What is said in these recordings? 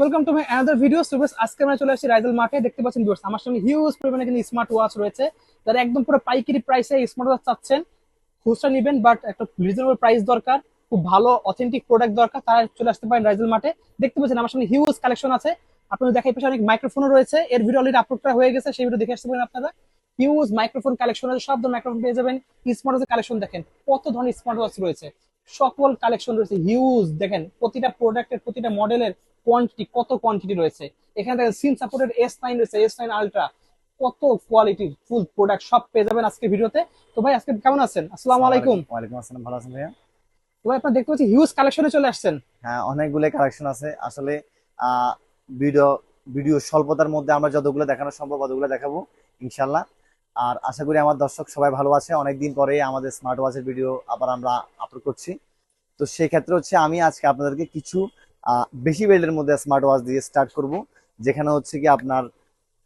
Welcome to my another video so viewers আজকে আমরা চলে আসছি রাইজেল মার্কে দেখতে পাচ্ছেন ভিউয়ার্স আমার সামনে হিউজ পরিমাণে কিন্তু স্মার্ট ওয়াচ রয়েছে। যারা একদম পুরো পাইকারি প্রাইসে স্মার্ট ওয়াচ চাচ্ছেন, খুচরা নেবেন বাট একটা রিজনেবল প্রাইস দরকার, খুব ভালো অথেন্টিক প্রোডাক্ট দরকার, তারা চলে আসতে পারেন রাইজেল মার্টে। দেখতে পাচ্ছেন আমার সামনে হিউজ কালেকশন আছে। আপনাদের দেখাই পাশে অনেক মাইক্রোফোনও রয়েছে। এর ভিডিও অলরেডি আপলোড করা হয়ে গেছে, সেই ভিডিও দেখে আসতে পারেন আপনারা। হিউজ মাইক্রোফোন কালেকশন আছে, সব ধরনের মাইক্রোফোন পেয়ে যাবেন। স্মার্ট ওয়াচের কালেকশন দেখেন, কত ধরনের স্মার্ট ওয়াচ রয়েছে। সকল কালেকশন রয়েছে হিউজ দেখেন, প্রতিটা প্রোডাক্টের প্রতিটা মডেলের কোয়ান্টিটি কত কোয়ান্টিটি রয়েছে? এখানে দেখেন সিম সাপোর্টেড এস নাইন রয়েছে এস নাইন আলট্রা কত কোয়ালিটির ফুল প্রোডাক্ট সব পেয়ে যাবেন আজকে ভিডিওতে। তো ভাই আজকে কেমন আছেন? আসসালামু আলাইকুম। ওয়ালাইকুম আসসালাম ভালো আছেন ভাইয়া? তো ভাই আপনার দেখতে পাচ্ছি হিউজ কালেকশনে চলে আসছেন। হ্যাঁ অনেকগুলো কালেকশন আছে। আসলে ভিডিও ভিডিও স্বল্পতার মধ্যে আমরা যতগুলো দেখানো সম্ভব ততগুলো দেখাবো ইনশাল্লাহ আর আশা করি আমার দর্শক সবাই ভালো আছে। অনেকদিন পরে আমাদের স্মার্ট ওয়াচের ভিডিও আবার আমরা আপলোড করছি। তো সেই ক্ষেত্রে হচ্ছে আমি আজকে আপনাদেরকে কিছু বেশি বেল্টের মধ্যে স্মার্ট ওয়াচ দিয়ে স্টার্ট করব যেখানে হচ্ছে কি আপনার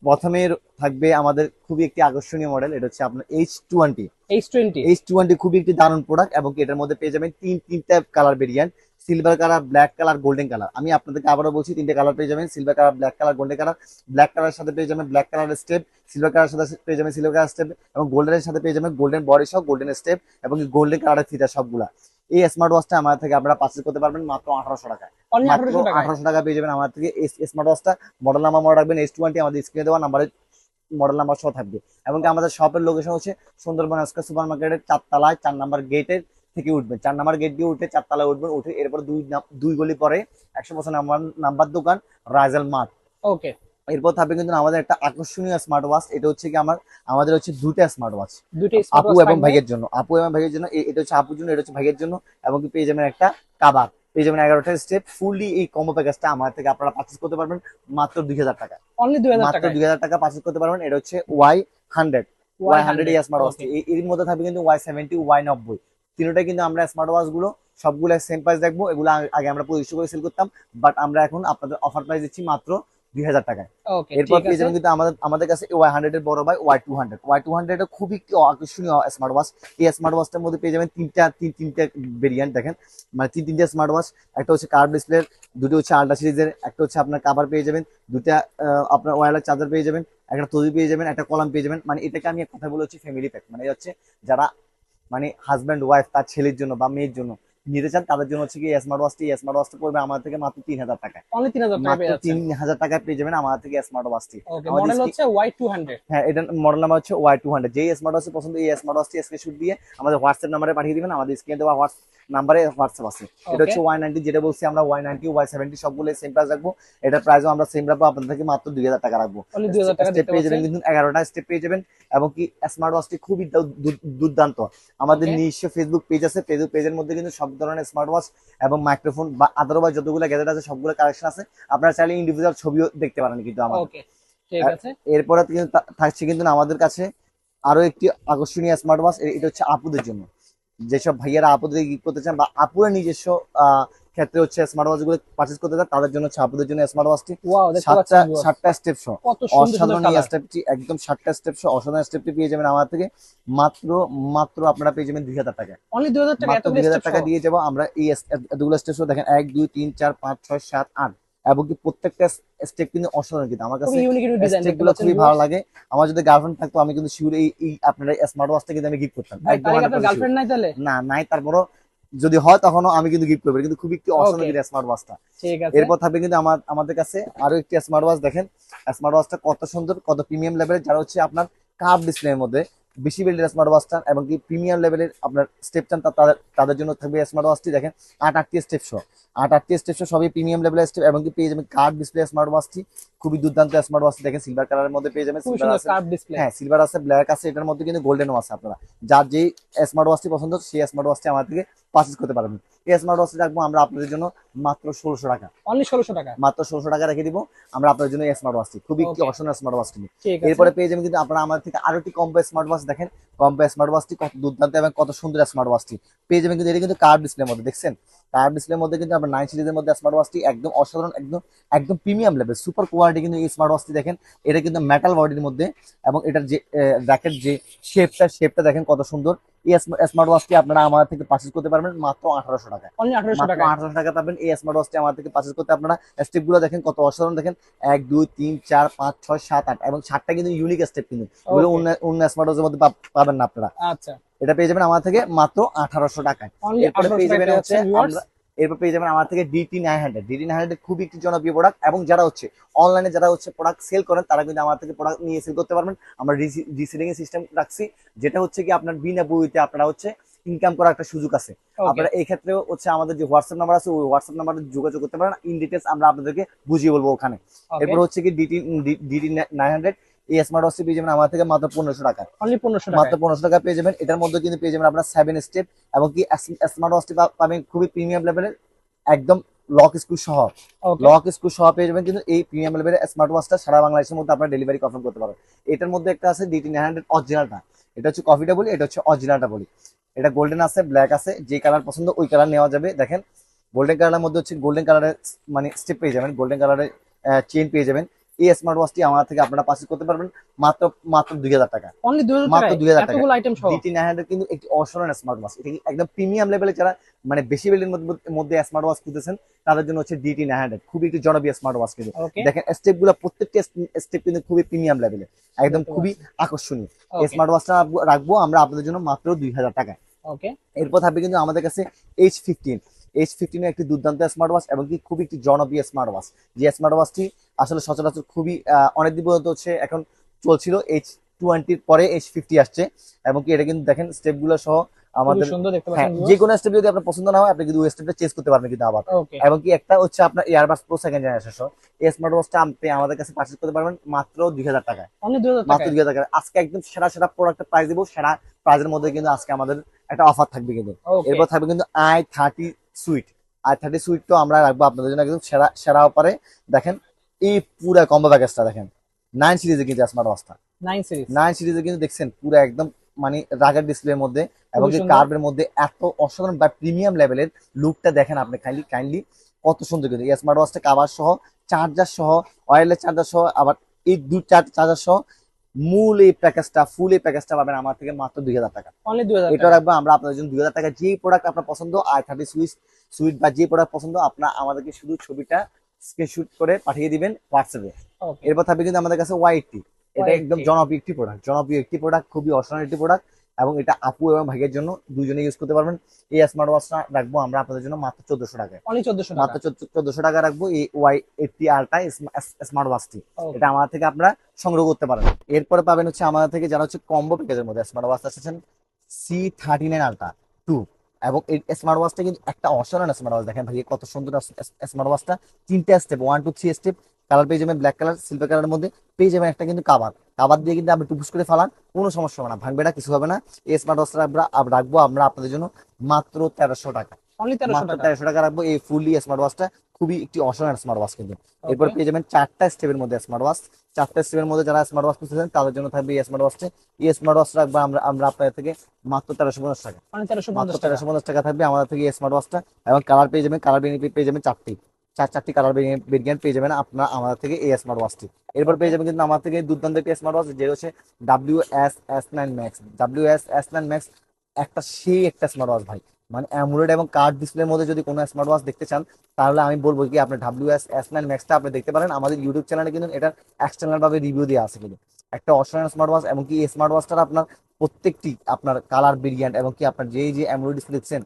প্রথমে থাকবে আমাদের খুবই একটি আকর্ষণীয় মডেল এটা হচ্ছে আপনার H twenty H twenty H twenty খুবই একটি দারুণ প্রোডাক্ট এবং এটার মধ্যে পেয়ে যাবেন তিন তিনটা colour variant silver colour black colour golden colour আমি আপনাদেরকে আবারও বলছি তিনটে কালার পেয়ে যাবেন silver colour black colour golden colour black কালারের সাথে পেয়ে যাবেন ব্ল্যাক কালারের স্টেপ সিলভার কালারের সাথে পেয়ে যাবেন সিলভার কালার স্টেপ এবং গোল্ডেনের সাথে পেয়ে যাবেন গোল্ডেন বডি সহ গোল্ডেন স্টেপ এবং গোল্ডেন কালারের ফিতা সবগুলা। এই স্মার্ট ওয়াচটা আমার থেকে আপনারা পারচেজ করতে পারবেন মাত্র আঠারোশো টাকায়। মাত্র আঠারোশো টাকা আঠারোশো টাকা পেয়ে যাবেন আমার থেকে এই স্মার্ট ওয়াচটা মডেল নাম্বার মনে রাখবেন এস টোয়েন্টি আমাদের স্ক্রিনে দেওয়া নাম্বারে মডেল নাম্বার সহ থাকবে। এবং আমাদের শপের লোকেশন হচ্ছে সুন্দরবন আজকা সুপার মার্কেটের চারতলায় চার নাম্বার গেটের থেকে উঠবেন। চার নাম্বার গেট দিয়ে উঠে চারতলায় উঠবেন উঠে এরপর দুই দুই গলি পরে একশো বছর নাম্বার নাম্বার দোকান রাইজেল মার্ট। ওকে এরপর থাকবে কিন্তু আমাদের একটা আকর্ষণীয় স্মার্ট ওয়াচ এটা হচ্ছে কি আমার আমাদের হচ্ছে দুইটা স্মার্ট ওয়াচ দুইটাই আপু এবং ভাইয়ের জন্য। আপু এবং ভাইয়ের জন্য এটা হচ্ছে আপুর জন্য এটা হচ্ছে ভাইয়ের জন্য এবং কি পেয়ে যাবেন একটা কাবার পেয়ে যাবেন এগারোটা স্টেপ ফুললি এই কম্বো প্যাকেজটা আমার থেকে আপনারা পারচেস করতে পারবেন মাত্র দুই হাজার টাকা। অনলি দুই হাজার মাত্র দুই হাজার টাকা পারচেস করতে পারবেন এটা হচ্ছে ওয়াই হান্ড্রেড ওয়াই হান্ড্রেড এই স্মার্ট ওয়াচ এর মধ্যে থাকবে কিন্তু ওয়াই সেভেন্টি ওয়াই নব্বই। তিনটাই কিন্তু আমরা স্মার্ট ওয়াচগুলো সবগুলো সেম প্রাইস দেখব এগুলো আগে- আগে আমরা পঁচিশশো করে সেল করতাম বাট আমরা এখন আপনাদের অফার প্রাইস দিচ্ছি মাত্র দুই হাজার টাকায়। এরপর পেয়ে যাবেন কিন্তু আমাদের আমাদের কাছে ওয়াই হান্ড্রেড এর বড় ভাই Y two hundred Y two hundred খুবই আকর্ষণীয় স্মার্ট ওয়াচ এই স্মার্ট ওয়াচটার মধ্যে পেয়ে যাবেন তিনটা তিন তিনটা ভেরিয়েন্ট দেখেন। মানে তিন তিনটা স্মার্ট ওয়াচ একটা হচ্ছে কার্ভ ডিসপ্লে দুটো হচ্ছে আল্ট্রা সিরিজের একটা হচ্ছে আপনার কাভার পেয়ে যাবেন দুটা আহ, আপনার ওয়ারলেস চার্জার পেয়ে যাবেন একটা তৈরি পেয়ে যাবেন একটা কলাম পেয়ে যাবেন। মানে এটাকে আমি এক কথা বলে হচ্ছে ফ্যামিলি প্যাক মানে হচ্ছে যারা মানে হাজব্যান্ড ওয়াইফ তার ছেলের জন্য বা মেয়ের জন্য নিতে চান তাদের জন্য হচ্ছে কি স্মার্ট ওয়াচটি স্মার্ট ওয়াচটা পড়বে আমার থেকে মাত্র তিন হাজার টাকা অনলি তিন হাজার টাকা তিন হাজার টাকায় পেয়ে যাবেন আমার থেকে স্মার্ট ওয়াচটি মডেল হচ্ছে ওয়াই টু হান্ড্রেড হ্যাঁ এটা মডেল নাম্বার হচ্ছে ওয়াই টু হান্ড্রেড যেই স্মার্ট ওয়াচ পছন্দ এই স্মার্ট ওয়াচটি স্ক্রিনশট দিয়ে আমাদের হোয়াটসঅ্যাপ নাম্বারে পাঠিয়ে দিবেন আমাদের স্ক্রিনে দেওয়া হোয়াটস নাম্বারে হোয়াটসঅ্যাপ আছে। এটা হচ্ছে ওয়াই নাইনটি যেটা বলছি আমরা ওয়াই নাইনটি ওয়াই সেভেন্টি সবগুলো সেম প্রাইস রাখব। এটার প্রাইসও আমরা সেম রাখব আপনাদের থেকে মাত্র দুই হাজার টাকা রাখব। স্টেপ পেয়ে যাবেন কিন্তু এগারোটা স্টেপ পেয়ে যাবেন এবং কি স্মার্ট ওয়াচটি খুবই দুর্দান্ত। আমাদের নিজস্ব ফেসবুক পেজ আছে ফেসবুক পেজের মধ্যে কিন্তু সব ধরনের স্মার্ট ওয়াচ এবং মাইক্রোফোন বা আদারওয়াইজ যতগুলো গ্যাজেট আছে সবগুলো কালেকশন আছে। আপনারা চাইলে ইন্ডিভিজুয়াল ছবিও দেখতে পারেন কিন্তু আমাদের। ওকে ঠিক আছে। এরপরে কিন্তু থাকছে কিন্তু আমাদের কাছে আরও একটি আকর্ষণীয় স্মার্ট ওয়াচ এটা হচ্ছে আপুদের জন্য। যেসব ভাইয়ারা আপুদের গিফট করতে চান বা আপুরা নিজস্ব আহ, ক্ষেত্রে হচ্ছে স্মার্ট ওয়াচগুলো পারচেজ করতে চান তাদের জন্য জন্য স্মার্ট ওয়াচটি সাতটা সাতটা স্টেপ সহ অসাধারণ স্টেপটি একদম সাতটা স্টেপ সহ অসাধারণ স্টেপটি পেয়ে যাবেন আমার থেকে। মাত্র মাত্র আপনারা পেয়ে যাবেন দুই হাজার টাকা অনলি দুই হাজার টাকা দুই হাজার টাকা দিয়ে যাব আমরা এই এতগুলো স্টেপ সহ দেখেন এক দুই তিন চার পাঁচ ছয় সাত আট। এবং কি প্রত্যেকটা স্টেপ কিন্তু অসাধারণ কিন্তু। আমার কাছে খুবই স্টেপগুলো ভালো লাগে। আমার যদি গার্লফ্রেন্ড থাকতো আমি কিন্তু শিওর এই আপনার স্মার্ট ওয়াচটা কিন্তু আমি গিফট করতাম। ভাই একদম তাহলে 100% আপনার sure। গার্লফ্রেন্ড নাই তাহলে? না নাই তারপরও যদি হয় তখনও আমি কিন্তু গিফট করব। কিন্তু খুবই একটি অসাধারণ. কিন্তু স্মার্ট ওয়াচটা ঠিক আছে। এরপর থাকবে কিন্তু আমার আমাদের কাছে আরও একটি স্মার্ট ওয়াচ দেখেন। স্মার্ট ওয়াচটা কত সুন্দর কত প্রিমিয়াম লেভেলের যারা হচ্ছে আপনার কাপ ডিসপ্লের মধ্যে বেশি বিল্ডের স্মার্ট ওয়াচটা এবং কি প্রিমিয়াম লেভেলের আপনার স্টেপ চান তাদের তাদের জন্য থাকবে স্মার্ট ওয়াচটি দেখেন আট আটটি স্টেপ সহ আট আটটি স্টেপ সহ সবই প্রিমিয়াম লেভেলের স্টেপ এবং কি পেয়ে যাবেন কার্ড ডিসপ্লে স্মার্ট ওয়াচটি খুবই দুর্দান্ত স্মার্ট ওয়াচটি দেখেন সিলভার কালারের মধ্যে পেয়ে যাবেন। খুব হ্যাঁ সিলভার আছে ব্ল্যাক আছে এটার মধ্যে কিন্তু গোল্ডেনও আছে আপনারা। যার যেই স্মার্ট ওয়াচটি পছন্দ সেই স্মার্ট ওয়াচটি আমার থেকে পারচেজ করতে পারবেন। এই স্মার্ট ওয়াচটি রাখব আমরা আপনাদের জন্য মাত্র ষোলোশো টাকা। অনলি ষোলোশো টাকা? মাত্র ষোলোশো টাকা রেখে দিব। আমরা আপনাদের জন্য স্মার্ট ওয়াচটি খুবই একটি Okay. স্মার্ট ওয়াচটি এরপরে পেয়ে যাবেন কিন্তু আপনারা আমার থেকে আরও একটি কম্পো স্মার্ট ওয়াচ দেখেন। কম্পো স্মার্ট ওয়াচটি কত দুর্দান্ত এবং কত সুন্দর স্মার্ট ওয়াচটি পেয়ে যাবেন কিন্তু এটা কিন্তু কার্ড ডিসপ্লে মধ্যে দেখছেন? কার্ভ ডিসপ্লের মধ্যে কিন্তু আপনার নাইন সিরিজের মধ্যে স্মার্ট ওয়াচটি একদম অসাধারণ একদম একদম প্রিমিয়াম লেভেল সুপার কোয়ালিটি কিন্তু এই স্মার্ট ওয়াচটি দেখেন। এটা কিন্তু মেটাল বডির মধ্যে এবং এটার যে র্যাকেট যে শেপটা শেপটা দেখেন কত সুন্দর। এই স্মার্ট ওয়াচটি আপনারা আমার থেকে পারচেজ করতে পারবেন মাত্র আঠারোশো টাকা। আঠারোশো মাত্র টাকা আঠারোশো টাকা পাবেন। এই স্মার্ট ওয়াচটি আমার থেকে পারচেজ করতে আপনারা স্টেপগুলো দেখেন কত অসাধারণ দেখেন। এক দুই তিন চার পাঁচ ছয় সাত আট এবং সাতটা কিন্তু ইউনিক স্টেপ কিন্তু। অন্য অন্য স্মার্ট ওয়াচের মধ্যে পাবেন না আপনারা। আচ্ছা। এটা পেয়ে যাবেন আমার থেকে মাত্র আঠারোশো টাকায়। এরপরে পেয়ে যাবেন হচ্ছে। আমরা এরপর পেয়ে যাবেন আমার থেকে DT nine hundred DT nine hundred খুবই একটি জনপ্রিয় প্রোডাক্ট এবং যারা হচ্ছে অনলাইনে যারা হচ্ছে প্রোডাক্ট সেল করেন তারা কিন্তু আমার থেকে প্রোডাক্ট নিয়ে সেল করতে পারবেন। আমরা রিসেলিং এর সিস্টেম রাখছি যেটা হচ্ছে কি আপনার বিনা বইতে আপনারা হচ্ছে ইনকাম করার একটা সুযোগ আছে. আপনারা এই ক্ষেত্রে হচ্ছে আমাদের যে হোয়াটসঅ্যাপ নাম্বার আছে ওই হোয়াটসঅ্যাপ নাম্বারে যোগাযোগ করতে পারেন। ইন ডিটেলস আমরা আপনাদেরকে বুঝিয়ে বলব ওখানে। এরপর হচ্ছে কি ডিটি ডিটি নাইন হান্ড্রেড এই স্মার্ট ওয়াচটি পেয়ে যাবেন আমার থেকে মাত্র পনেরোশো টাকা। মাত্র পনেরোশো টাকা পেয়ে যাবেন। এটার মধ্যে কিন্তু পেয়ে যাবেন আপনার সেভেন স্টেপ এবং কি স্মার্ট ওয়াচটি পাবেন খুবই প্রিমিয়াম লেভেলের একদম লক স্ক্রু সহ। লক স্ক্রু সহ পেয়ে যাবেন কিন্তু এই প্রিমিয়াম লেভেলের স্মার্ট ওয়াচটা সারা বাংলাদেশের মধ্যে আপনারা ডেলিভারি কনফার্ম করতে পারবেন। এটার মধ্যে একটা আছে ডিটি নাইন হান্ড্রেড অরিজিনালটা এটা হচ্ছে কফিটা বলি এটা হচ্ছে অরিজিনালটা বলি। এটা গোল্ডেন আছে ব্ল্যাক আছে যে কালার পছন্দ ওই কালার নেওয়া যাবে। দেখেন গোল্ডেন কালারের মধ্যে হচ্ছে গোল্ডেন কালারের মানে স্টেপ পেয়ে যাবেন। গোল্ডেন কালারের চেন পেয়ে যাবেন। এই স্মার্ট ওয়াচটি আমার থেকে আপনারা পারচেজ করতে পারবেন মাত্র মাত্র দুই হাজার টাকা। অনলি দুই হাজার মাত্র টাকা 2000 টাকা। এতগুলো আইটেম সহ? ডিটি নাইন হান্ড্রেড কিন্তু একটি অসাধারণ স্মার্ট ওয়াচ এটা একদম প্রিমিয়াম লেভেলে যারা মানে বেশি বেলের মধ্যে স্মার্ট ওয়াচ খুঁজতেছেন তাদের জন্য হচ্ছে ডিটি নাইন হান্ড্রেড খুবই একটি জনপ্রিয় স্মার্ট ওয়াচ কিন্তু দেখেন স্টেপগুলো প্রত্যেকটা স্টেপ কিন্তু খুবই প্রিমিয়াম লেভেলে একদম খুবই আকর্ষণীয়। এই স্মার্ট ওয়াচটা রাখব আমরা আপনাদের জন্য মাত্র দুই হাজার টাকায়। ওকে এরপর থাকবে কিন্তু আমাদের কাছে এইচ ফিফটিন এইচ ফিফটিন একটি দুর্দান্ত স্মার্ট ওয়াচ এবং কি খুবই একটি জনপ্রিয় স্মার্ট ওয়াচ যে স্মার্ট ওয়াচটি আসলে সচরাচর খুবই আহ, অনেক দিন পর্যন্ত হচ্ছে এখন চলছিল এইচ টোয়েন্টির পরে এইচ ফিফটি আসছে এবং কি এটা কিন্তু দেখেন স্টেপগুলো সহ আমাদের যে কোনো স্টেপ যদি আপনার পছন্দ না হয় আপনি কিন্তু স্টেপটা চেঞ্জ করতে পারবেন কিন্তু আবার। এবং কি একটা হচ্ছে আপনার এয়ারবাস প্রো সেকেন্ড জেনারেশন সহ। এই স্মার্ট ওয়াচটা আপনি আমাদের কাছে পারচেজ করতে পারবেন মাত্র দুই হাজার টাকায়। মাত্র টাকা দুই হাজার টাকা আজকে একদম সেরা সেরা প্রোডাক্টের প্রাইস দেবো সেরা প্রাইজের মধ্যে কিন্তু আজকে আমাদের একটা অফার থাকবে কিন্তু। এরপর থাকবে কিন্তু I thirty sweet. I thirty sweet তো আমরা রাখব আপনাদের জন্য একদম সেরা সেরা অফারে। দেখেন এই পুরা কম্বো প্যাকেজটা দেখেন। নাইন সিরিজে কিন্তু স্মার্ট ওয়াচটা নাইন সিরিজ নাইন সিরিজে কিন্তু দেখছেন পুরো একদম মানে রাগের ডিসপ্লের মধ্যে এবং। কার্ভের মধ্যে এত অসাধারণ বা প্রিমিয়াম লেভেলের লুকটা দেখেন আপনি কাইন্ডলি কাইন্ডলি কত সুন্দর কিন্তু। এই স্মার্ট ওয়াচটা কাভার সহ চার্জার সহ ওয়্যারলেস চার্জার সহ আবার এই দু চার চার্জার সহ মূল এই প্যাকেজটা ফুল এই প্যাকেজটা পাবেন আমার থেকে মাত্র দুই হাজার টাকা। এটা রাখব আমরা আপনাদের জন্য দুই হাজার টাকা। যে প্রোডাক্ট আপনার পছন্দ আর থার্টি সুইচ সুইট বা যে প্রোডাক্ট পছন্দ আপনার আমাদেরকে শুধু ছবিটা স্ক্রিনশুট করে পাঠিয়ে দিবেন হোয়াটসঅ্যাপে এরপর থাকবে কিন্তু আমাদের কাছে ওয়াইটি এটা একদম জনপ্রিয় একটি প্রোডাক্ট জনপ্রিয় একটি প্রোডাক্ট খুবই অসাধারণ একটি প্রোডাক্ট এবং এটা আপু এবং ভাইয়ের জন্য দুজনে ইউজ করতে পারবেন। এই স্মার্ট ওয়াচটা রাখব আমরা আপনাদের জন্য মাত্র চোদ্দশো টাকায়। চোদ্দশো মাত্র চোদ্দশো টাকা রাখব এই ওয়াই এইটটি আরটা স্মার্ট ওয়াচটি. এটা আমার থেকে আপনারা সংগ্রহ করতে পারেন। এরপরে পাবেন হচ্ছে আমাদের থেকে যারা হচ্ছে কম্বো প্যাকেজের মধ্যে স্মার্ট ওয়াচ এসেছেন C thirty nine ultra two এবং এই স্মার্ট ওয়াচটা কিন্তু একটা অসাধারণ স্মার্ট ওয়াচ দেখেন ভাই, কত সুন্দর স্মার্ট ওয়াচটা তিনটা step one two three step colour পেয়ে যাবেন ব্ল্যাক কালার সিলভার কালারের মধ্যে পেয়ে যাবেন একটা কিন্তু কাবার কাবার দিয়ে কিন্তু আপনি টুপুস করে ফেলান, কোনো সমস্যা হবে না, ভাঙবে না, কিছু হবে না। এই স্মার্ট ওয়াচটা আমরা রাখব আমরা আপনাদের জন্য মাত্র তেরোশো টাকা। অনলি টাকা। তেরোশো টাকা রাখব। এই ফুললি স্মার্ট ওয়াচটা খুবই একটি অসাধারণ স্মার্ট ওয়াচ কিন্তু। এরপর পেয়ে যাবেন চারটা স্টেপের মধ্যে স্মার্ট ওয়াচ চারটা স্টেপের মধ্যে যারা স্মার্ট ওয়াচ খুঁজতেছেন তাদের জন্য থাকবে এই স্মার্ট ওয়াচটি এই স্মার্ট ওয়াচ রাখব আমরা আমরা আপনাদের থেকে মাত্র তেরোশো পঞ্চাশ টাকা। অনলি তেরোশো পঞ্চাশ টাকা। থাকবে আমাদের থেকে এই স্মার্ট ওয়াচটা এবং কালার পেয়ে যাবেন কালার বেনিফিট পেয়ে যাবেন চারটি। চার চারটি কালার ভেরিয়েন্ট পেয়ে যাবেন আপনারা আমাদের থেকে এই স্মার্ট ওয়াচটি এরপর পেয়ে যাবেন কিন্তু আমার থেকে দুর্দান্ত একটি স্মার্ট ওয়াচ যে হচ্ছে W S S nine max W S S nine max একটা সেই একটা স্মার্ট ওয়াচ ভাই। মানে অ্যামুলেট এবং কার্ড ডিসপ্লের মধ্যে যদি কোনো স্মার্ট ওয়াচ দেখতে চান তাহলে আমি বলব কি আপনি ডাব্লিউ এস এস নাইন ম্যাক্সটা আপনি দেখতে পারেন। আমাদের ইউটিউব চ্যানেলে কিন্তু এটার এক্সটার্নাল ভাবে রিভিউ দেওয়া আছে কিন্তু। একটা অসাধারণ স্মার্ট ওয়াচ এবং কি এই স্মার্ট ওয়াচটার আপনার প্রত্যেকটি আপনার কালার ভেরিয়েন্ট এবং কি আপনার যেই যে অ্যামুলেট ডিসপ্লে দেখছেন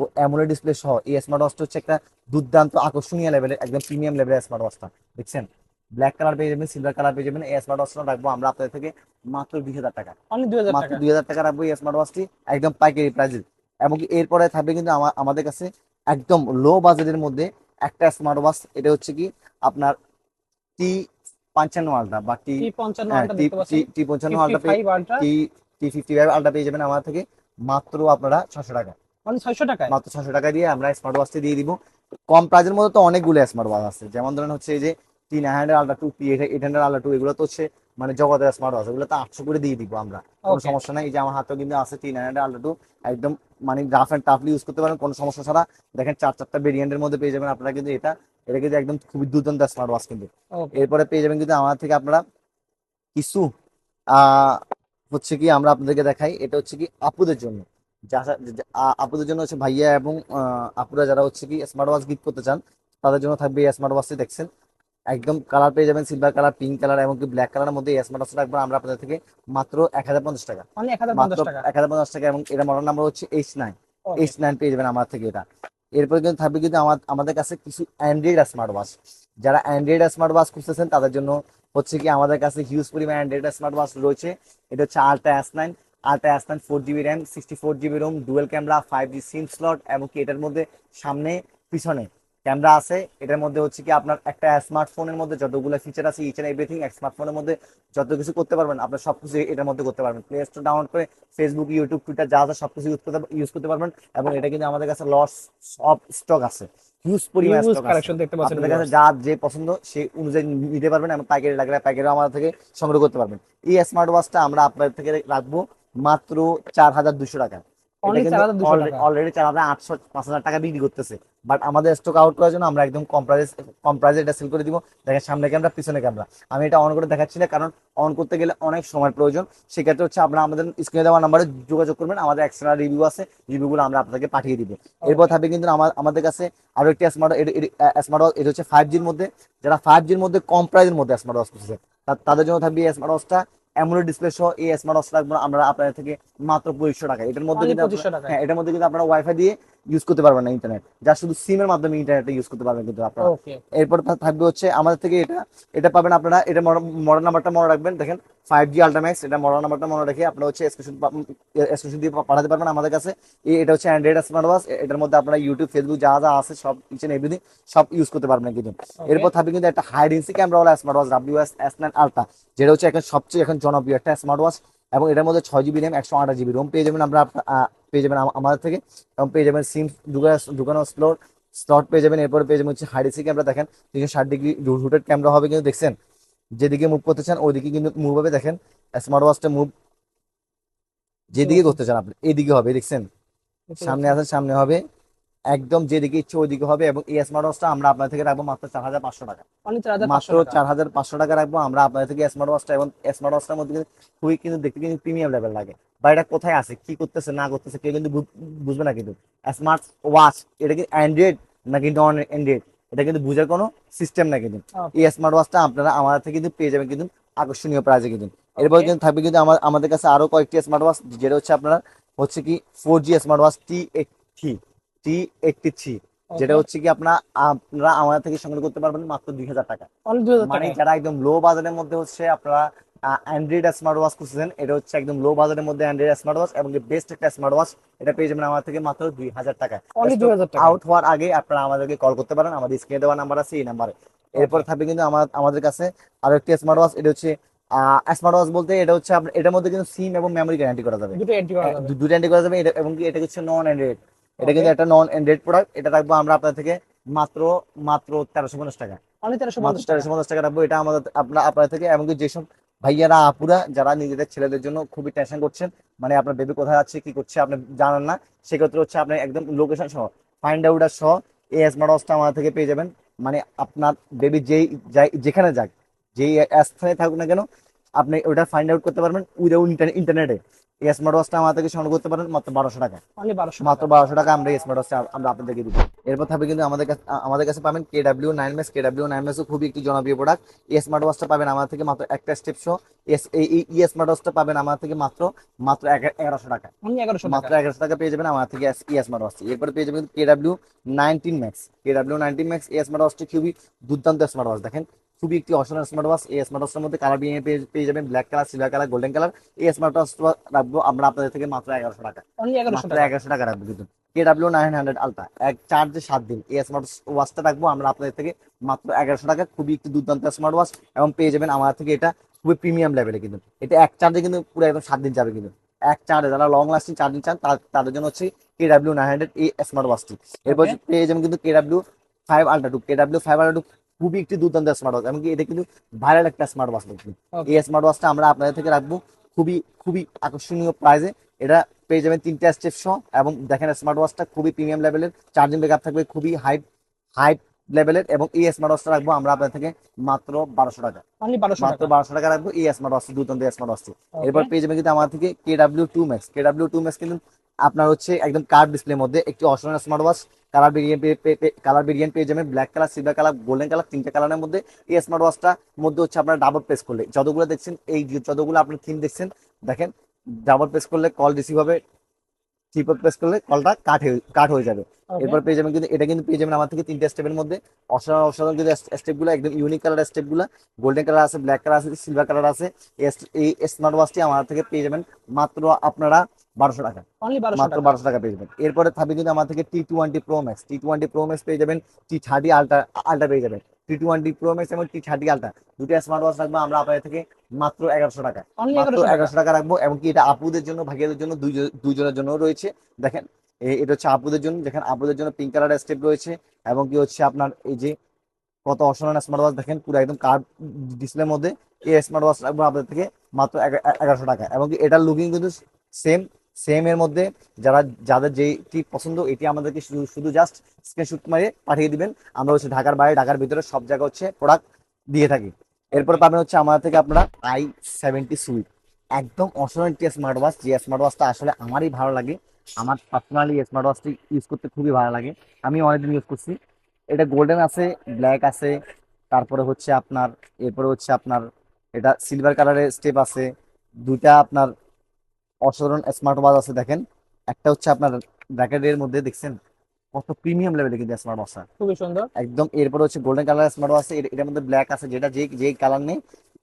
ও অ্যামুলেট ডিসপ্লে সহ এই স্মার্ট ওয়াচটা হচ্ছে একটা দুর্দান্ত আকর্ষণীয় লেভেলের একদম প্রিমিয়াম লেভেলের স্মার্ট ওয়াচটা দেখছেন? ব্ল্যাক কালার পেয়ে যাবেন সিলভার কালার পেয়ে যাবেন এই স্মার্ট ওয়াচটা রাখব আমরা আপনাদের থেকে মাত্র দুই হাজার টাকা। দুই হাজার মাত্র টাকা। দুই হাজার টাকা রাখব এই স্মার্ট ওয়াচটি একদম পাইকারি প্রাইজে এবং এরপরে থাকবে কিন্তু আমাদের কাছে একদম লো বাজেটের মধ্যে একটা স্মার্ট ওয়াচ এটা হচ্ছে কি আপনার টি পঞ্চান্ন আলটা বা টি টি পঞ্চান্ন আলটা টি টি পঞ্চান্ন ফিফটি পেয়ে five ultra T T fifty five ultra পেয়ে যাবেন আমার থেকে মাত্র আপনারা ছশো টাকা। অনলি ছয়শো টাকায়? মাত্র ছশো টাকা দিয়ে আমরা স্মার্ট ওয়াচটি দিয়ে দিব। কম প্রাইজের মধ্যে তো অনেকগুলো স্মার্ট ওয়াচ আছে। যেমন ধরেন হচ্ছে এই যে hundred ultra two eight hundred ultra two এগুলো তো হচ্ছে মানে জগতের স্মার্ট ওয়াচ এগুলো তো আটশো করে দিয়ে দিব আমরা। কোনো সমস্যা নাই যে আমার হাতেও কিন্তু আছে নাইন হান্ড্রেড আলট্রা টু একদম মানে রাফ অ্যান্ড টাফলি ইউজ করতে পারেন কোনো সমস্যা ছাড়া। দেখেন চার চারটা ভেরিয়েন্টের মধ্যে পেয়ে যাবেন আপনারা কিন্তু এটা এটা কিন্তু একদম খুবই দুর্দান্ত স্মার্ট ওয়াচ কিন্তু। এরপরে পেয়ে যাবেন কিন্তু আমার থেকে আপনারা কিছু আহ হচ্ছে কি আমরা আপনাদেরকে দেখাই এটা হচ্ছে কি আপুদের জন্য। আপুদের জন্য হচ্ছে ভাইয়া এবং আপুরা যারা হচ্ছে কি স্মার্ট ওয়াচ গিফট করতে চান তাদের জন্য থাকবে এই স্মার্ট ওয়াচটি দেখছেন। একদম কালার পেয়ে যাবেন সিলভার কালার পিঙ্ক কালার এবং কি ব্ল্যাক কালারের মধ্যে এই স্মার্ট ওয়াচটা রাখব আমরা আপনাদের থেকে মাত্র এক হাজার পঞ্চাশ টাকা। এক হাজার মাত্র পঞ্চাশ টাকা। এক হাজার পঞ্চাশ টাকা এবং এটা মডেল নাম্বার হচ্ছে এইচ নাইন. এইচ নাইন পেয়ে যাবেন আমার থেকে এটা। এরপরে কিন্তু থাকবে কিন্তু আমাদের কাছে কিছু অ্যান্ড্রয়েড স্মার্ট ওয়াচ যারা অ্যান্ড্রয়েড স্মার্ট ওয়াচ খুঁজতেছেন তাদের জন্য হচ্ছে কি আমাদের কাছে হিউজ পরিমাণ অ্যান্ড্রয়েড স্মার্ট ওয়াচ রয়েছে। এটা হচ্ছে ultra S nine ultra S nine four GB RAM sixty four GB ROM dual camera five G sim slot এবং কি এটার মধ্যে সামনে পিছনে ক্যামেরা আছে এটার মধ্যে হচ্ছে কি আপনার একটা স্মার্টফোনের মধ্যে যতগুলো ফিচার আছে ইচ এন্ড এভরিথিং স্মার্টফোনের মধ্যে যত কিছু করতে পারবেন আপনার সবকিছু এটার মধ্যে করতে পারবেন। প্লে স্টোর ডাউনলোড করে ফেসবুক ইউটিউব টুইটার যা যা সবকিছু ইউজ করতে ইউজ করতে পারবেন এবং এটা কিন্তু আমাদের কাছে লস সব স্টক আছে। হিউজ পরিমাণ স্টক আছে। কালেকশন দেখতে পাচ্ছেন আপনাদের কাছে যা যে পছন্দ সেই অনুযায়ী নিতে পারবেন এবং পাইকারি লাগলে পাইকারিও আমাদের থেকে সংগ্রহ করতে পারবেন। এই স্মার্ট ওয়াচটা আমরা আপনাদের থেকে রাখব মাত্র চার হাজার দুশো টাকা Only 4,200 টাকা। অলরেডি চার হাজার আটশো পাঁচ হাজার টাকা বিক্রি করতেছে। বাট আমাদের স্টক আউট করার জন্য আমরা একদম কম প্রাইস কম প্রাইসে এটা সেল করে দিব। দেখেন সামনে ক্যামেরা পিছনে ক্যামেরা আমি এটা অন করে দেখাচ্ছি না কারণ অন করতে গেলে অনেক সময় প্রয়োজন। সেক্ষেত্রে হচ্ছে আপনারা আমাদের স্ক্রিনে দেওয়া নাম্বারে যোগাযোগ করবেন। আমাদের এক্সট্রা রিভিউ আছে রিভিউগুলো আমরা আপনাদেরকে পাঠিয়ে দিব। এরপর থাকবে কিন্তু আমাদের কাছে আরও একটি স্মার্ট স্মার্ট ওয়াচ এটা হচ্ছে ফাইভ জির মধ্যে। যারা ফাইভ জির মধ্যে কম প্রাইসের মধ্যে স্মার্ট ওয়াচ তা- তাদের জন্য থাকবে স্মার্ট ওয়াচটা অ্যামোলেড ডিসপ্লে সহ এই স্মার্ট ওয়াচ রাখব আমরা আপনাদের থেকে মাত্র পঁচিশশো টাকা এটার মধ্যে কিন্তু হ্যাঁ এটার মধ্যে কিন্তু আপনারা ওয়াইফাই দিয়ে ইউজ করতে পারবেন না ইন্টারনেট যা শুধু সিমের মাধ্যমে ইন্টারনেট ইউজ করতে পারবেন কিন্তু আপনারা। এরপর থাকবে হচ্ছে আমাদের থেকে এটা। এটা পাবেন আপনারা এটা মডেল নাম্বারটা মনে রাখবেন। দেখেন ফাইভ জি আলট্রাম্যাক্স এটা মডেল নাম্বারটা মনে রেখে আপনারা হচ্ছে স্ক্রিনশট দিয়ে পাঠাতে পারবেন আমাদের কাছে। এটা হচ্ছে অ্যান্ড্রয়েড স্মার্ট ওয়াচ এটার মধ্যে আপনারা ইউটিউব ফেসবুক যা যা আছে সব এন্ড এভরিথিং সব ইউজ করতে পারবেন কিন্তু। এরপর থাকবে কিন্তু একটা হাই ডেন্সি ক্যামেরা ওয়ালা smart watch W S S nine ultra যেটা হচ্ছে এখন সবচেয়ে এখন জনপ্রিয় একটা স্মার্ট ওয়াচ এবং এটার মধ্যে ছয় জিবি র্যাম একশো আঠাশ জিবি রোম পেয়ে যাবেন আমরা পেয়ে যাবেন আমাদের থেকে এবং পেয়ে যাবেন সিম ঢুকানো স্লোট স্লট পেয়ে যাবেন। এরপরে পেয়ে যাবেন হচ্ছে হাই হাইডেসি ক্যামেরা দেখেন তিনশো ষাট ডিগ্রি রুটেড ক্যামেরা হবে কিন্তু দেখছেন? যেদিকে মুভ করতে চান ওইদিকে কিন্তু মুভ হবে। দেখেন স্মার্ট ওয়াচটা মুভ যেদিকে করতে চান আপনি এইদিকে হবে দেখছেন? সামনে আছেন সামনে হবে। একদম যেদিকে ইচ্ছে ওইদিকে হবে এবং এই স্মার্ট ওয়াচটা আমরা আপনার থেকে রাখব মাত্র চার হাজার পাঁচশো টাকা। মাত্র পাঁচশো চার হাজার পাঁচশো টাকা রাখব আমরা আপনাদের থেকে স্মার্ট ওয়াচটা এবং স্মার্ট ওয়াচটার মধ্যে খুবই কিন্তু দেখতে কিন্তু প্রিমিয়াম লেভেল লাগে। বা এটা কোথায় আছে? কি করতেছে না করতেছে কেউ কিন্তু বুঝবে না কিন্তু। স্মার্ট ওয়াচ এটা কি অ্যান্ড্রয়েড নাকি নন অ্যান্ড্রয়েড এটা কিন্তু বুঝার কোনো সিস্টেম না কিন্তু। এই স্মার্ট ওয়াচটা আপনারা আমাদের থেকে কিন্তু পেয়ে যাবেন কিন্তু আকর্ষণীয় প্রাইজে কিন্তু। এরপর কিন্তু থাকবে কিন্তু আমাদের কাছে আরও কয়েকটি স্মার্ট ওয়াচ যেটা হচ্ছে আপনার হচ্ছে কি four G smart watch T eighty T eighty three যেটা হচ্ছে কি আপনারা আপনারা আমাদের থেকে সংগ্রহ করতে পারবেন মাত্র দুই হাজার টাকা। মানে যারা একদম লো বাজারের মধ্যে হচ্ছে আপনারা অ্যান্ড্রয়েড স্মার্ট ওয়াচ খুঁজছেন এটা হচ্ছে একদম লো বাজারের মধ্যে অ্যান্ড্রয়েড স্মার্ট ওয়াচ এবং বেস্ট একটা স্মার্ট ওয়াচ এটা পেয়ে যাবেন আমার থেকে মাত্র দুই হাজার টাকা। আউট হওয়ার আগে আপনারা আমাদেরকে কল করতে পারেন আমাদের স্ক্রিনে দেওয়া নাম্বার আছে এই নাম্বারে এরপর থাকবে কিন্তু আমাদের কাছে আরও একটি স্মার্ট ওয়াচ এটা হচ্ছে স্মার্ট ওয়াচ বলতে এটা হচ্ছে এটার মধ্যে কিন্তু সিম এবং মেমোরি গ্যারান্টি করা যাবে। দুটো এন্ট্রি করা যাবে। গ্যারান্টি করা যাবে এটা- এবং এটা হচ্ছে নন অ্যান্ড্রয়েড এটা কিন্তু একটা নন অ্যান্ড্রয়েড প্রোডাক্ট এটা রাখব আমরা আপনার থেকে মাত্র মাত্র তেরোশো পঞ্চাশ টাকা। তেরোশো পঞ্চাশ টাকা রাখব এটা আমাদের আপনার আপনার থেকে এমনকি যেসব ভাইয়ারা, আপুরা, যারা নিজেদের ছেলেদের জন্য খুবই টেনশন করছেন মানে আপনার বেবি কোথায় আছে, কি করছে, আপনি জানেন না। সেক্ষেত্রে হচ্ছে আপনি একদম লোকেশন সহ ফাইন্ড আউটার সহ, এই স্মার্ট ওয়াচটা আমাদের থেকে পেয়ে যাবেন। মানে আপনার বেবি যেই, যাই, যেখানে যাক, যেই স্থানে থাকুক না কেন, আপনি ওটা ফাইন্ড আউট করতে পারবেন উইদাউট ইন্টারনেটে এই স্মার্ট ওয়াচটা আমাদের থেকে সংগ্রহ করতে পারেন মাত্র বারোশো টাকা। মাত্র বারোশো টাকা আমরা এই স্মার্ট ওয়াচটা আমরা আপনাদেরকে দিব। এরপর থাকবে কিন্তু আমাদের কাছে আমাদের কাছে পাবেন K W nine mesh K W nine মেসও খুবই একটি জনপ্রিয় প্রোডাক্ট এই স্মার্ট ওয়াচটা পাবেন আমার থেকে মাত্র একটা স্টেপ শো এই স্মার্ট ওয়াচটা পাবেন আমার থেকে মাত্র মাত্র এগা- এগারোশো টাকা। মাত্র এগারোশো টাকা পেয়ে যাবেন আমার থেকে এই স্মার্ট ওয়াচটি এরপর পেয়ে যাবেন K W nineteen max K W nineteen max এই স্মার্ট ওয়াচটি খুবই দুর্দান্ত স্মার্ট ওয়াচ দেখেন। খুবই একটি অসাধারণ স্মার্ট ওয়াচ এই স্মার্ট ওয়াচটার মধ্যে কালার বিয়ে পেয়ে যাবেন black colour silver colour golden colour এই স্মার্ট ওয়াচটা রাখব আমরা আপনাদের থেকে মাত্র এগারোশো টাকা। মাত্র টাকা। এগারোশো টাকা রাখব কিন্তু। K W nine hundred ultra এক চার্জে সাত দিন। এই স্মার্ট ওয়াচটা রাখব আমরা আপনাদের থেকে মাত্র এগারোশো টাকা। খুবই একটি দুর্দান্ত স্মার্ট ওয়াচ এবং পেয়ে যাবেন আমার থেকে এটা খুবই প্রিমিয়াম লেভেলে কিন্তু। এটা এক চার্জে কিন্তু পুরো একদম সাত দিন যাবে কিন্তু। এক চার্জে যারা লং লাস্টিং চার্জিং চান তাদের জন্য হচ্ছে কে ডাব্লিউ নাইন হান্ড্রেড এই স্মার্ট ওয়াচটি এরপর. পেয়ে যাবেন কিন্তু K W five ultra two K W five ultra two খুবই একটি দুর্দান্ত স্মার্ট ওয়াচ এমনকি এটা কিন্তু ভাইরাল একটা স্মার্ট ওয়াচ দেখুন এই স্মার্ট ওয়াচটা আমরা আপনাদের থেকে রাখব খুবই খুবই আকর্ষণীয় প্রাইজে এটা পেয়ে যাবেন তিনটা স্টেপ সহ এবং দেখেন স্মার্ট ওয়াচটা খুবই প্রিমিয়াম লেভেলের চার্জিং ব্যাকআপ থাকবে খুবই হাইট হাই লেভেলের এবং এই স্মার্ট ওয়াচটা রাখব আমরা আপনাদের থেকে মাত্র বারোশো টাকা। মাত্র বারোশো টাকা রাখব এই স্মার্ট ওয়াচ দুর্দান্ত স্মার্ট ওয়াচটি. এরপর পেয়ে যাবেন কিন্তু আমার থেকে K W two max K W two max কিন্তু আপনার হচ্ছে একদম কার্ড ডিসপ্লের মধ্যে একটি অসাধারণ smart watch colour variant colour variant পেয়ে যাবেন black colour silver colour golden colour তিনটা কালারের মধ্যে এই স্মার্ট ওয়াচটা মধ্যে হচ্ছে আপনার ডাবল প্রেস করলে। যতগুলো দেখছেন এই যতগুলো আপনার থিম দেখছেন দেখেন ডাবল প্রেস করলে কল রিসিভ হবে ট্রিপল প্রেস করলে কলটা কাট হয়ে কাট হয়ে যাবে। এরপর পেয়ে যাবেন কিন্তু এটা কিন্তু পেয়ে যাবেন আমার থেকে তিনটা স্টেপের মধ্যে। অসাধারণ অসাধারণ কিন্তু স্টেপগুলো একদম ইউনিক কালার স্টেপগুলো। গোল্ডেন কালার আছে ব্ল্যাক কালার আছে সিলভার কালার আছে। এই স্মার্ট ওয়াচটি আমার থেকে পেয়ে যাবেন মাত্র আপনারা বারোশো টাকা। মাত্র বারোশো টাকা পেয়ে যাবেন। এরপরে থাকবে কিন্তু আমার থেকে T twenty pro max T twenty pro max পেয়ে যাবেন টি থার্টি আলট্রা আলট্রা পেয়ে যাবেন। টি টোয়েন্টি প্রো ম্যাক্স এবং টি থার্টি আলট্রা দুটো স্মার্ট ওয়াচ রাখব আমরা আপনাদের থেকে মাত্র এগারোশো টাকা। মাত্র এগারোশো টাকা। রাখব এবং কি এটা আপুদের জন্য ভাইয়াদের জন্য দুইজনের জন্য রয়েছে। দেখেন এটা হচ্ছে আপুদের জন্য দেখেন আপুদের জন্য পিঙ্ক কালারের স্টেপ রয়েছে এবং কি হচ্ছে আপনার এই যে কত অসাধারণ স্মার্ট ওয়াচ দেখেন পুরো একদম কার্ড ডিসপ্লের মধ্যে এই স্মার্ট ওয়াচ রাখব আপনাদের থেকে মাত্র এগারোশো টাকা। এবং কি এটার লুকিং কিন্তু সেম সেম এর মধ্যে যারা, যাদের যেটি পছন্দ, এটি আমাদেরকে শুধু শুধু জাস্ট স্ক্রিনশট মারিয়ে পাঠিয়ে দিবেন। আমরা হচ্ছে ঢাকার বাইরে, ঢাকার ভিতরে সব জায়গায় হচ্ছে প্রোডাক্ট দিয়ে থাকি। এরপর পাবেন হচ্ছে আমাদের থেকে আপনারা আই সেভেন্টি সুইট একদম অসাধারণ একটি স্মার্ট ওয়াচ যে স্মার্ট ওয়াচটা আসলে আমারই ভালো লাগে। আমার পার্সোনালি স্মার্ট ওয়াচটি ইউজ করতে খুবই ভালো লাগে। আমি অনেকদিন ইউজ করছি। এটা গোল্ডেন আছে ব্ল্যাক আছে, তারপরে হচ্ছে আপনার, এরপরে হচ্ছে আপনার এটা সিলভার কালারের স্টেপ আছে। দুটা আপনার অসাধারণ স্মার্ট ওয়াচ আছে দেখেন। একটা হচ্ছে আপনার ব্র্যাকেটের মধ্যে দেখছেন কত প্রিমিয়াম লেভেলে কিন্তু স্মার্ট ওয়াচটা খুবই সুন্দর। একদম এরপরে হচ্ছে গোল্ডেন কালার স্মার্ট ওয়াচ আছে এর- এটার মধ্যে ব্ল্যাক আছে যেটা যে যে কালার নেই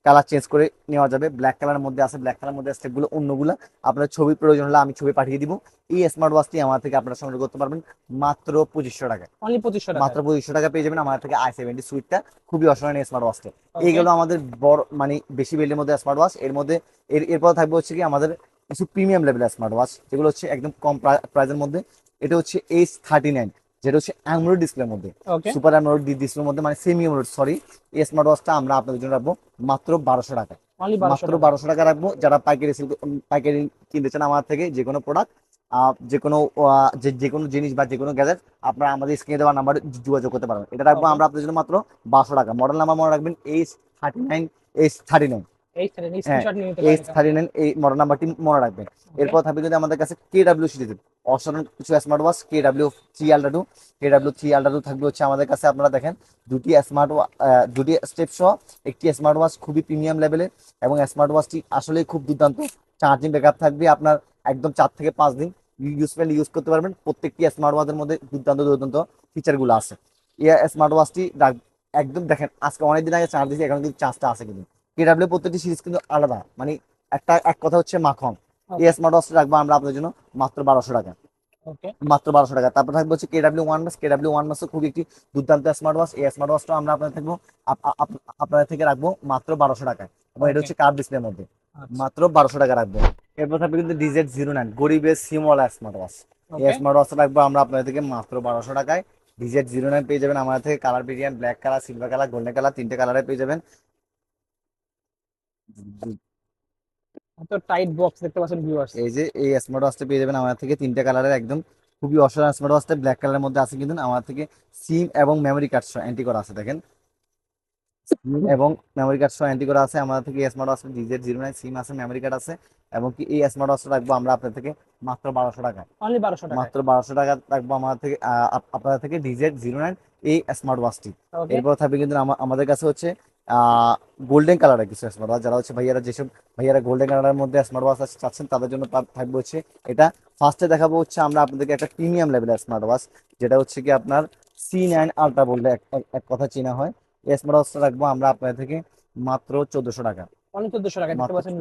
কালার চেঞ্জ করে নেওয়া যাবে। ব্ল্যাক কালারের মধ্যে আছে ব্ল্যাক কালার মধ্যে আছে স্টেপগুলো অন্যগুলো। আপনার ছবি প্রয়োজন হলে আমি ছবি পাঠিয়ে দিব। এই স্মার্ট ওয়াচটি আমার থেকে আপনারা সংগ্রহ করতে পারবেন মাত্র পঁচিশশো টাকা অনলি পঁচিশশো টাকা মাত্র পঁচিশশো টাকা পেয়ে যাবেন আমার থেকে আই সেভেন্টি সুইটটা খুবই অসাধারণ স্মার্ট ওয়াচটা. এইগুলো আমাদের বড় মানে বেশি বিল্ডের মধ্যে স্মার্ট ওয়াচ এর মধ্যে এর এরপর থাকবে হচ্ছে কি আমাদের কিছু প্রিমিয়াম লেভেলের স্মার্ট ওয়াচ যেগুলো হচ্ছে একদম কম প্রাইসের মধ্যে। এটা হচ্ছে এইচ থার্টি নাইন যেটা হচ্ছে অ্যামোলেড ডিসপ্লের মধ্যে। সুপার অ্যামোলেড ডিসপ্লের মধ্যে মানে সেমি অ্যামোলেড সরি এই স্মার্ট ওয়াচটা আমরা আপনাদের জন্য রাখব মাত্র বারোশো টাকা মাত্র বারোশো টাকা রাখব। যারা পাইকারি পাইকারি কিনতে চান আমার থেকে যে কোনো প্রোডাক্ট যে কোনো আহ, যে যে কোনো জিনিস বা যে কোনো গ্যাজেট আপনারা আমাদের স্ক্রিনে দেওয়া নাম্বারে যোগাযোগ করতে পারবেন। এটা রাখব আমরা আপনাদের জন্য মাত্র বারোশো টাকা। মডেল নাম্বার মনে রাখবেন H thirty nine H thirty nine এই স্ক্রিনশট নিয়ে নিতে এইচ পারেন থার্টি নাইন এই মডেল নাম্বারটি মনে রাখবেন। এরপর থাকবে কিন্তু আমাদের কাছে কে ডাব্লিউ সিরিজের অসাধারণ কিছু smart watch K W three ultra two K W three ultra two থাকবে হচ্ছে আমাদের কাছে। আপনারা দেখেন দুটি স্মার্ট দুটি স্টেপ সহ একটি স্মার্ট ওয়াচ খুবই প্রিমিয়াম লেভেলের এবং স্মার্ট ওয়াচটি আসলে খুব দুর্দান্ত। চার্জিং ব্যাকআপ থাকবে আপনার একদম চার থেকে পাঁচ দিন। ইউজফুল ইউজ করতে পারবেন। প্রত্যেকটি স্মার্ট ওয়াচের মধ্যে দুর্দান্ত দুর্দান্ত ফিচারগুলো আছে। এই স্মার্ট ওয়াচটি একদম দেখেন আজকে অনেকদিন আগে চার্জ দিয়েছি এখন কিন্তু চার্জটা আছে কিন্তু। কেডাব্লিউ প্রত্যেকটি সিরিজ কিন্তু আলাদা। মানে একটা এক কথা হচ্ছে মাখন। এই স্মার্ট ওয়াচটা রাখব আমরা আপনাদের জন্য মাত্র বারোশো টাকা। ওকে মাত্র বারোশো টাকা। তারপর থাকবে হচ্ছে কেডাব্লিউ ওয়ান মাস কেডাব্লিউ ওয়ান মাসও খুবই একটি দুর্দান্ত স্মার্ট ওয়াচ এই স্মার্ট ওয়াচটা আমরা আপনাদের থাকব আপ- আপ- আপ- আপনাদের থেকে রাখব মাত্র বারোশো টাকা। এবং এটা হচ্ছে কার্ড ডিসপ্লের মধ্যে। আচ্ছা। মাত্র বারোশো টাকা রাখব। এরপর থাকবে কিন্তু ডিজেট জিরো নাইন গরিবের সিমওয়ালা স্মার্ট ওয়াচ এই স্মার্ট ওয়াচটা রাখব আমরা আপনাদের থেকে মাত্র বারোশো টাকায়। ডিজেট জিরো নাইন পেয়ে যাবেন। আমাদের থেকে colour variant black colour silver colour golden colour তিনটে কালারে পেয়ে যাবেন। এত টাইট বক্স দেখতে পাচ্ছেন ভিউয়ার্স এই যে এই স্মার্ট ওয়াচটা পেয়ে যাবেন আমার থেকে। তিনটে কালারের একদম খুবই অসাধারণ স্মার্ট ওয়াচটা ব্ল্যাক কালারের মধ্যে আছে কিন্তু আমার থেকে সিম এবং মেমোরি কার্ড সহ এন্ট্রি করা আছে দেখেন। এবং মেমোরি কার্ড সহ এন্ট্রি করা আছে আমাদের থেকে। Smart watch D Z zero nine sim আছে মেমোরি কার্ড আছে। এবং কি এই স্মার্ট ওয়াচটা রাখব আমরা আপনার থেকে মাত্র বারোশো টাকা। অনলি বারোশো টাকা মাত্র বারোশো টাকা রাখব আমার থেকে আহ, আপ- আপনাদের থেকে ডিজেট জিরো নাইন এই স্মার্ট ওয়াচটি এরপর থাকবে কিন্তু আমাদের কাছে হচ্ছে গোল্ডেন কালারের কিছু স্মার্ট ওয়াচ যারা হচ্ছে ভাইয়ারা যেসব ভাইয়ারা গোল্ডেন কালারের মধ্যে স্মার্ট ওয়াচ চাচ্ছেন তাদের জন্য থাকবে হচ্ছে এটা। ফার্স্টে দেখাবো হচ্ছে আমরা আপনাদেরকে একটা প্রিমিয়াম লেভেলের স্মার্ট ওয়াচ যেটা হচ্ছে কি আপনার সি নাইন আলট্রা বললে এক- কথা চেনা হয়। এই স্মার্ট ওয়াচটা রাখব আমরা আপনাদের থেকে মাত্র চোদ্দশো টাকা।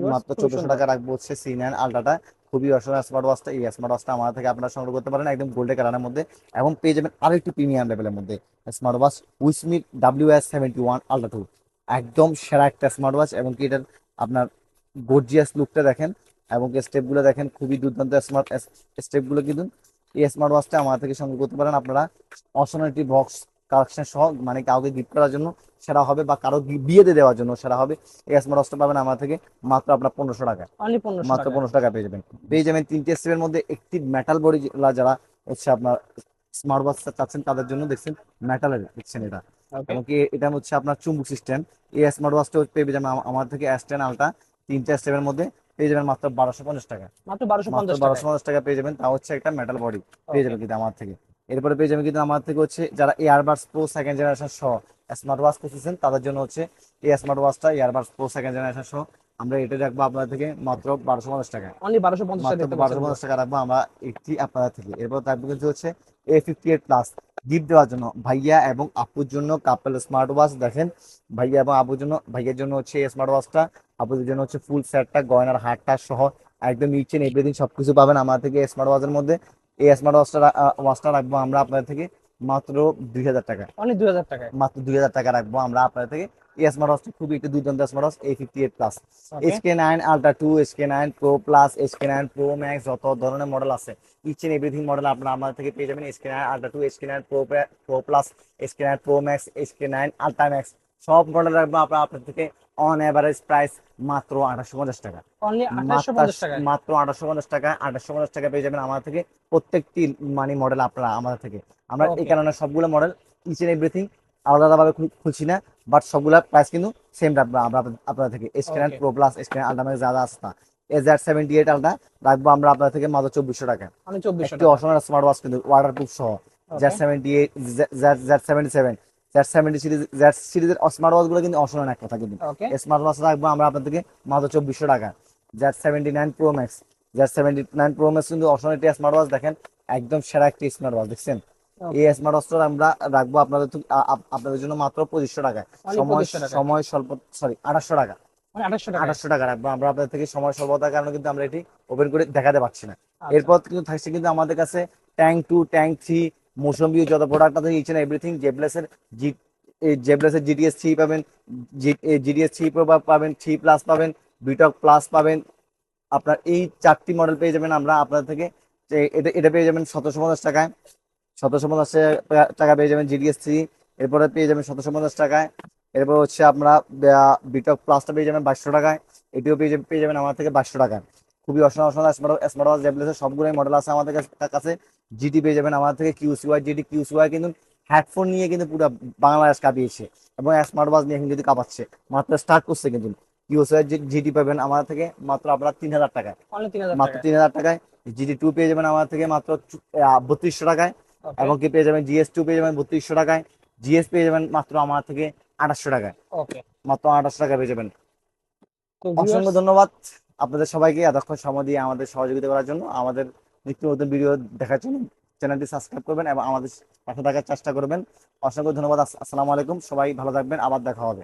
মাত্র চোদ্দশো টাকা রাখব হচ্ছে সি নাইন আলট্রাটা খুবই অসাধারণ স্মার্ট ওয়াচটা এই স্মার্ট ওয়াচটা আমাদের থেকে আপনারা সংগ্রহ করতে পারেন একদম গোল্ডেন কালারের মধ্যে এবং পেয়ে যাবেন আরও একটু প্রিমিয়াম লেভেলের মধ্যে। Smart watch উইসমিট W S seventy one ultra two একদম সেরা একটা স্মার্ট ওয়াচ এবং কি এটার আপনার গর্জিয়াস লুকটা দেখেন এবং স্টেপগুলো দেখেন খুবই দুর্দান্ত স্মার্ট স্টেপগুলো কিন্তু এই স্মার্ট ওয়াচটা আমার থেকে সংগ্রহ করতে পারেন। আপনারা অসনালিটি বক্স কালেকশন সহ মানে কাউকে গিফট করার জন্য সেরা হবে বা কারও বিয়েতে দেওয়ার জন্য সেরা হবে। এই স্মার্ট ওয়াচটা পাবেন আমার থেকে মাত্র আপনার পনেরোশো টাকা মাত্র পনেরোশো টাকা পেয়ে যাবেন। পেয়ে যাবেন তিনটে স্টেপের মধ্যে একটি মেটাল বডি যারা হচ্ছে আপনার স্মার্ট ওয়াচ চাচ্ছেন তাদের জন্য দেখছেন মেটালের দেখছেন এটা। ওকে এবং কি এটা হচ্ছে আপনার চুম্বক সিস্টেম এই স্মার্ট ওয়াচটা পেয়ে যাবেন আমার থেকে এস টেন আলটা তিনটা স্টেপের মধ্যে পেয়ে যাবেন মাত্র বারোশো পঞ্চাশ টাকা। মাত্র বারোশো পঞ্চাশ বারোশো পঞ্চাশ টাকা পেয়ে যাবেন। তা হচ্ছে একটা মেটাল বডি পেয়ে যাবেন কিন্তু আমার থেকে। এরপরে পেয়ে যাবেন কিন্তু আমার থেকে হচ্ছে যারা এয়ারবাডস প্রো সেকেন্ড জেনারেশন সহ স্মার্ট ওয়াচ খুঁজতেছেন তাদের জন্য হচ্ছে এই স্মার্ট ওয়াচটা এয়ারবাডস প্রো সেকেন্ড জেনারেশন সহ আমরা এটা রাখব আপনার থেকে মাত্র বারোশো পঞ্চাশ টাকা অনলি বারোশো পঞ্চাশ টাকা বারোশো পঞ্চাশ টাকা রাখব আমরা একটি আপনাদের থেকে। এরপর থাকবে কিন্তু হচ্ছে A fifty eight plus gift দেওয়ার জন্য ভাইয়া এবং আপুর জন্য কাপেল স্মার্ট ওয়াচ দেখেন। ভাইয়া এবং আপুর জন্য, ভাইয়ার জন্য হচ্ছে স্মার্ট ওয়াচটা আপুদের জন্য হচ্ছে ফুল সেটটা গয়নার হারটা সহ একদম ইচ্ছেন এভরিদিন সবকিছু পাবেন। আমার থেকে স্মার্ট ওয়াচের মধ্যে। এই স্মার্ট ওয়াচটা ওয়াচটা রাখব আমরা আপনাদের থেকে। মাত্র দুই হাজার টাকা। অনলি দুই হাজার টাকায়? মাত্র দুই হাজার টাকা রাখব আমরা আপনাদের থেকে। এই স্মার্ট ওয়াচটা খুবই একটি দুর্দান্ত smart watch A fifty eight plus S K nine ultra two S K nine pro plus S K nine pro max যত ধরনের মডেল আছে ইচ এন্ড এভরিথিং মডেল আপনারা আমাদের থেকে পেয়ে যাবেন। S K nine ultra two S K nine pro pro plus S K nine pro max S K nine ultra max সব model রাখব আপনার আপনার থেকে। অন অ্যাভারেজ প্রাইস মাত্র আঠাশশো পঞ্চাশ টাকা। মাত্র আঠাশশো পঞ্চাশ টাকা আঠাশশো পঞ্চাশ টাকা পেয়ে যাবেন আমাদের থেকে প্রত্যেকটি মানি মডেল আপনারা আমাদের থেকে। আমরা এই. কারণে সবগুলো মডেল ইচ এন্ড এভরিথিং আলাদা আলাদাভাবে খুল- খুলছি না বাট সবগুলা প্রাইস কিন্তু সেম আমরা আপনাদের- থেকে। Scan. Pro plus scan ultra max যা যা আছে সেভেন্টি এইট আলট্রা রাখব আমরা আপনাদের থেকে মাত্র চব্বিশশো টাকা। চব্বিশশো একটি অসমের স্মার্ট ওয়াচ কিন্তু ওয়াটার প্রুফ সহ Z seventy eight Z seventy seven Z seventy series Z সিরিজের স্মার্ট ওয়াচ কিন্তু অসমের এক কথা কিন্তু। স্মার্ট ওয়াচ রাখব আমরা আপনার মাত্র চব্বিশশো টাকা। Z seventy nine pro max Z seventy nine pro max কিন্তু অসমের একটি স্মার্ট ওয়াচ দেখেন একদম সেরা একটি স্মার্ট ওয়াচ দেখছেন? এই স্মার্ট ওয়াচটা আমরা রাখব আপনাদের জন্য মাত্র পঁচিশশো Only সময় 2500 সময় স্বল্প সরি আঠাশশো টাকা। মানে আঠাশশো টাকা। রাখব। আমরা আপনাদের থেকে সময় স্বল্পতার কারণে কিন্তু আমরা এটি ওপেন করে দেখাতে পারছি না। আচ্ছা। এরপর কিন্তু থাকছে কিন্তু আমাদের কাছে ট্যাঙ্ক টু ট্যাঙ্ক থ্রি মৌসুমি যত প্রোডাক্ট আছে ইচ এন্ড এভরিথিং জেবলেসের জি জেবলেসের জিডিএস থ্রি পাবেন জিডিএস থ্রি প্রো পাবেন থ্রি প্লাস পাবেন বিটক প্লাস পাবেন, আপনার এই চারটি মডেল পেয়ে যাবেন আমরা আপনার থেকে। এটা এটা পেয়ে যাবেন সতেরোশো পঞ্চাশ টাকায়। সতেরোশো পঞ্চাশ টাকা পেয়ে যাবেন জিডিএস থ্রি এরপরে পেয়ে যাবেন সতেরোশো পঞ্চাশ টাকায়। এরপর হচ্ছে আমরা বিটক প্লাসটা পেয়ে যাবেন বাইশশো টাকায়। এটিও পেয়ে পেয়ে যাবেন আমার থেকে বাইশশো টাকায়। খুবই অসংখ্য অসংখ্য স্মার্ট স্মার্ট ওয়াচ সবগুলোই মডেল আছে আমাদের কাছে- কাছে জিটি পেয়ে যাবেন আমার থেকে কিউসিওয়াই জিটি কিউসিওয়াই কিন্তু হেডফোন নিয়ে কিন্তু পুরো বাংলাদেশ কাঁপিয়েছে এবং স্মার্ট ওয়াচ নিয়ে এখন কিন্তু কাঁপাচ্ছে। মাত্র স্টার্ট করছে কিন্তু কিউসিওয়াই জিটি পাবেন আমার থেকে মাত্র আপনার তিন হাজার টাকায় মাত্র তিন হাজার টাকায় জিটি টু পেয়ে যাবেন আমার থেকে মাত্র বত্রিশশো টাকায়। এবং কি পেয়ে যাবেন জিএস টু পেয়ে যাবেন বত্রিশশো টাকায়। জিএস পেয়ে যাবেন মাত্র আমার থেকে আঠাশশো টাকায়। মাত্র আঠাশশো টাকা পেয়ে যাবেন। অসংখ্য ধন্যবাদ। আপনাদের সবাইকে এতক্ষণ সময় দিয়ে আমাদের সহযোগিতা করার জন্য, আমাদের নিত্য নতুন ভিডিও দেখার জন্য চ্যানেলটি সাবস্ক্রাইব করবেন এবং আমাদের পাশে থাকার চেষ্টা করবেন। অসংখ্য ধন্যবাদ, আস- আসসালামু আলাইকুম, সবাই ভালো থাকবেন, আবার দেখা হবে।